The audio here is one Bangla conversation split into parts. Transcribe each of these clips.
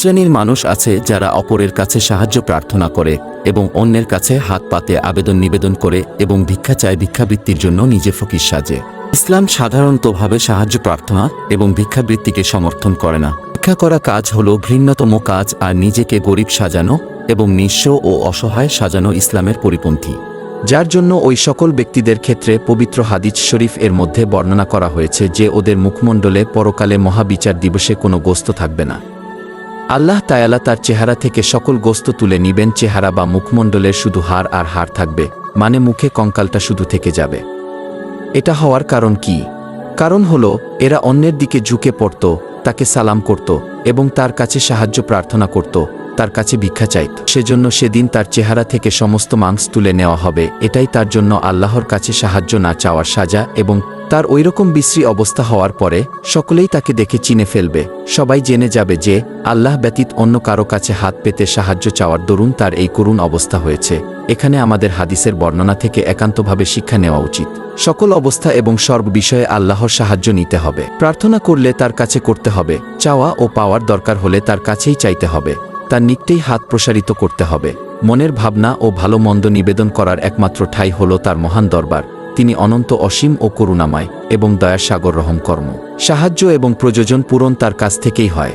শ্রেণির মানুষ আছে যারা অপরের কাছে সাহায্য প্রার্থনা করে এবং অন্যের কাছে হাত পাতে আবেদন নিবেদন করে এবং ভিক্ষা চায় ভিক্ষাবৃত্তির জন্য নিজে ফকির সাজে। ইসলাম সাধারণতভাবে সাহায্য প্রার্থনা এবং ভিক্ষাবৃত্তিকে সমর্থন করে না। ভিক্ষা করা কাজ হল ঘৃণ্যতম কাজ আর নিজেকে গরিব সাজানো এবং নিঃস্ব ও অসহায় সাজানো ইসলামের পরিপন্থী। যার জন্য ওই সকল ব্যক্তিদের ক্ষেত্রে পবিত্র হাদিস শরীফ এর মধ্যে বর্ণনা করা হয়েছে যে ওদের মুখমণ্ডলে পরকালে মহাবিচার দিবসে কোনো গোস্ত থাকবে না। আল্লাহ তায়ালা তার চেহারা থেকে সকল গোস্ত তুলে নিবেন, চেহারা বা মুখমণ্ডলের শুধু হার আর হার থাকবে মানে মুখে কঙ্কালটা শুধু থেকে যাবে। এটা হওয়ার কারণ কি? কারণ হল, এরা অন্যের দিকে ঝুঁকে পড়ত, তাকে সালাম করত এবং তার কাছে সাহায্য প্রার্থনা করত। তার কাছে ভিক্ষা চাইত সেজন্য সেদিন তার চেহারা থেকে সমস্ত মাংস তুলে নেওয়া হবে। এটাই তার জন্য আল্লাহর কাছে সাহায্য না চাওয়ার সাজা এবং তার ওইরকম বিশ্রী অবস্থা হওয়ার পরে সকলেই তাকে দেখে চিনে ফেলবে। সবাই জেনে যাবে যে আল্লাহ ব্যতীত অন্য কারও কাছে হাত পেতে সাহায্য চাওয়ার দরুন তার এই করুণ অবস্থা হয়েছে। এখানে আমাদের হাদিসের বর্ণনা থেকে একান্তভাবে শিক্ষা নেওয়া উচিত। সকল অবস্থা এবং সর্ব বিষয়ে আল্লাহর সাহায্য নিতে হবে। প্রার্থনা করলে তার কাছে করতে হবে। চাওয়া ও পাওয়ার দরকার হলে তার কাছেই চাইতে হবে। তার নিকটেই হাত প্রসারিত করতে হবে। মনের ভাবনা ও ভালো মন্দ নিবেদন করার একমাত্র ঠাই হল তার মহান দরবার। তিনি অনন্ত অসীম ও করুণাময় এবং দয়া সাগর রহম কর্ম। সাহায্য এবং প্রযোজন পূরণ তার কাছ থেকেই হয়।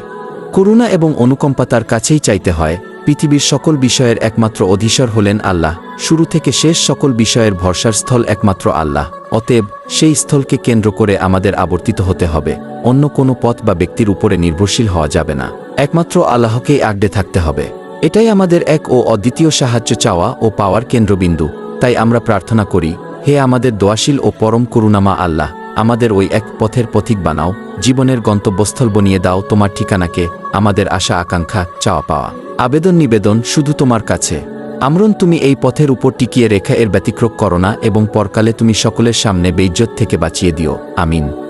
করুণা এবং অনুকম্পা তার কাছেই চাইতে হয়। পৃথিবীর সকল বিষয়ের একমাত্র অধীশ্বর হলেন আল্লাহ। শুরু থেকে শেষ সকল বিষয়ের ভরসার স্থল একমাত্র আল্লাহ। অতএব, সেই স্থলকে কেন্দ্র করে আমাদের আবর্তিত হতে হবে। অন্য কোনো পথ বা ব্যক্তির উপরে নির্ভরশীল হওয়া যাবে না। একমাত্র আল্লাহকেই আগডে থাকতে হবে। এটাই আমাদের এক ও অদ্বিতীয় সাহায্য চাওয়া ও পাওয়ার কেন্দ্রবিন্দু। তাই আমরা প্রার্থনা করি, হে আমাদের দোয়াশীল ও পরম করুণামা আল্লাহ, আমাদের ওই এক পথের পথিক বানাও, জীবনের গন্তব্যস্থল বনিয়ে দাও তোমার ঠিকানাকে, আমাদের আশা আকাঙ্ক্ষা চাওয়া পাওয়া আবেদন নিবেদন শুধু তোমার কাছে। আমরণ, তুমি এই পথের উপর টিকিয়ে রেখা এর ব্যতিক্রম করো না এবং পরকালে তুমি সকলের সামনে বেইজ্জত থেকে বাঁচিয়ে দিও। আমিন।